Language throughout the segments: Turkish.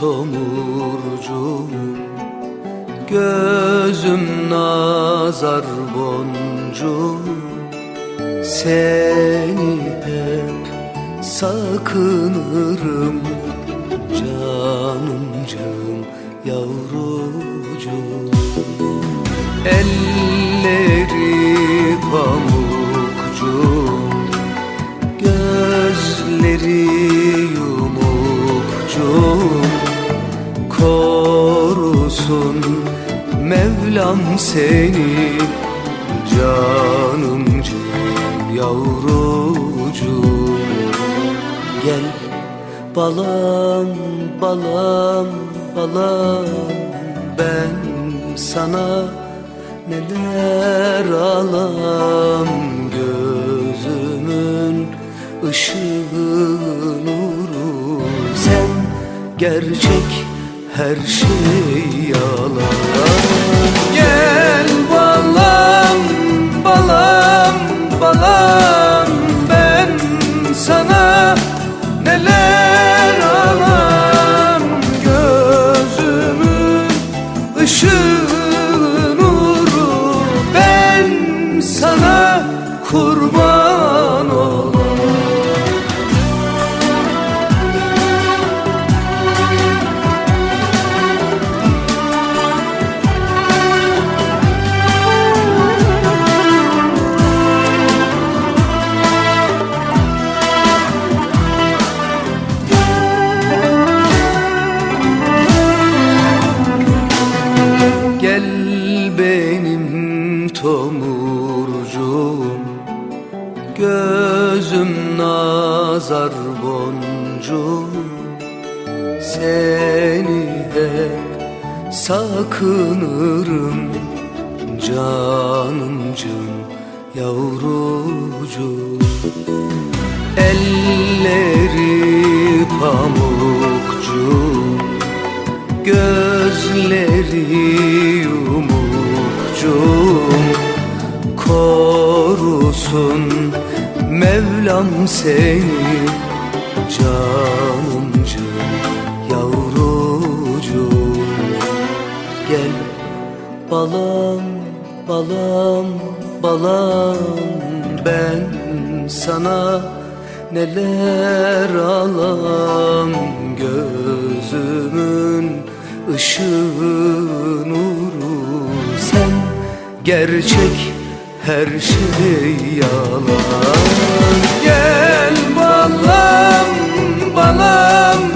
tomurcuğum Gözüm nazar boncuğum. Seni hep sakınırım Canımcığım yavrucuğum. Elleri pamukcuğum Mevlam seni Canımcığım yavrucuğum Gel balam balam balam. Ben sana neler alam. Gözümün ışığı nuru. Sen gerçek her şey yalan Gel balam balam balam boncuğum Seni hep sakınırım. Canımcım yavrucuğum Elleri pamukcuğum Gözleri yumukcuğum Korusun Mevlam seni Canımcığım yavrucuğum Gel balam balam balam. Ben sana neler alam. Gözümün ışığı nuru. Sen gerçek her şey yalan. Gel Balım, balım.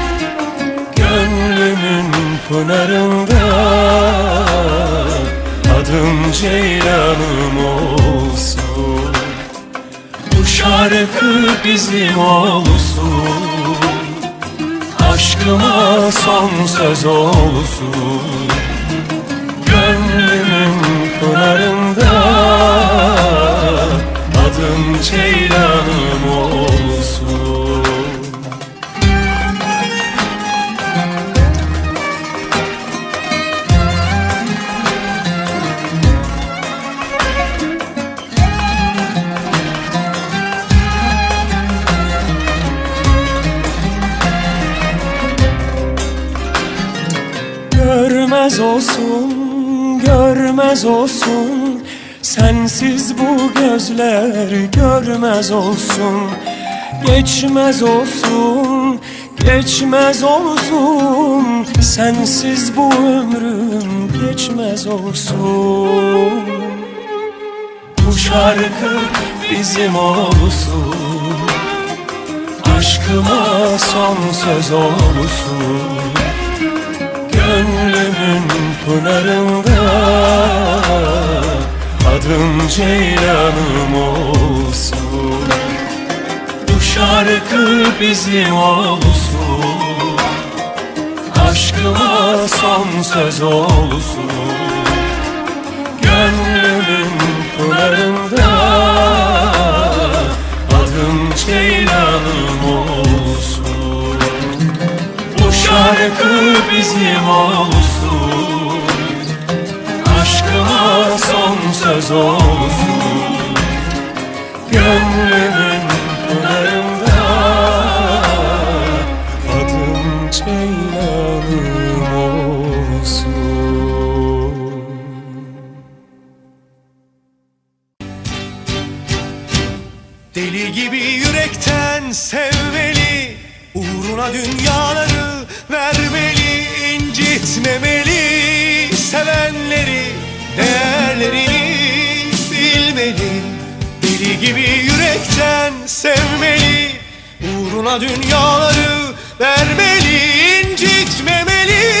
Gönlümün pınarında Adım Ceylanım olsun. Bu şarkı bizim olsun. Aşkıma son söz olsun. Gönlümün pınarında Adım Ceylanım Görmez olsun, görmez olsun. Sensiz bu gözler görmez olsun. Geçmez olsun, geçmez olsun. Sensiz bu ömrüm geçmez olsun. Bu şarkı bizim olsun. Aşkıma son söz olsun pınarında Adım Ceylanım olsun. Bu şarkı bizim olsun. Aşkıma son söz olsun. Gönlümün pınarında. Adım Ceylanım olsun. Bu şarkı bizim olsun Gönlümün pınarında Adım Ceylanım olsun. Deli gibi yürekten sevmeli Uğruna dünyaları vermeli incitmemeli Sevenleri değerlerini bilmeli Deli gibi yürekten sevmeli Uğruna dünyaları vermeli incitmemeli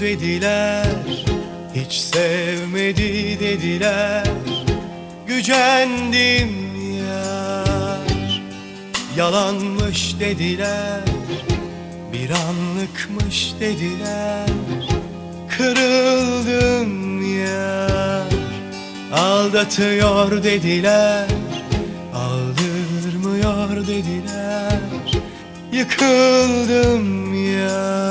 dediler Hiç sevmedi dediler. Gücendim yar Yalanmış dediler Bir anlıkmış dediler. Kırıldım yar Aldatıyor dediler Aldırmıyor dediler. Yıkıldım ya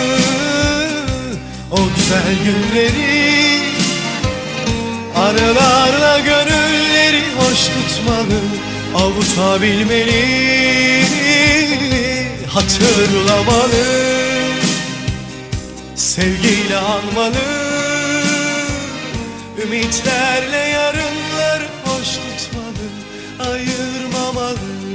O güzel günleri Arılarla gönülleri hoş tutmalı Avutabilmeli Hatırlamalı Sevgiyle anmalı. Ümitlerle yarınları hoş tutmalı Ayırmamalı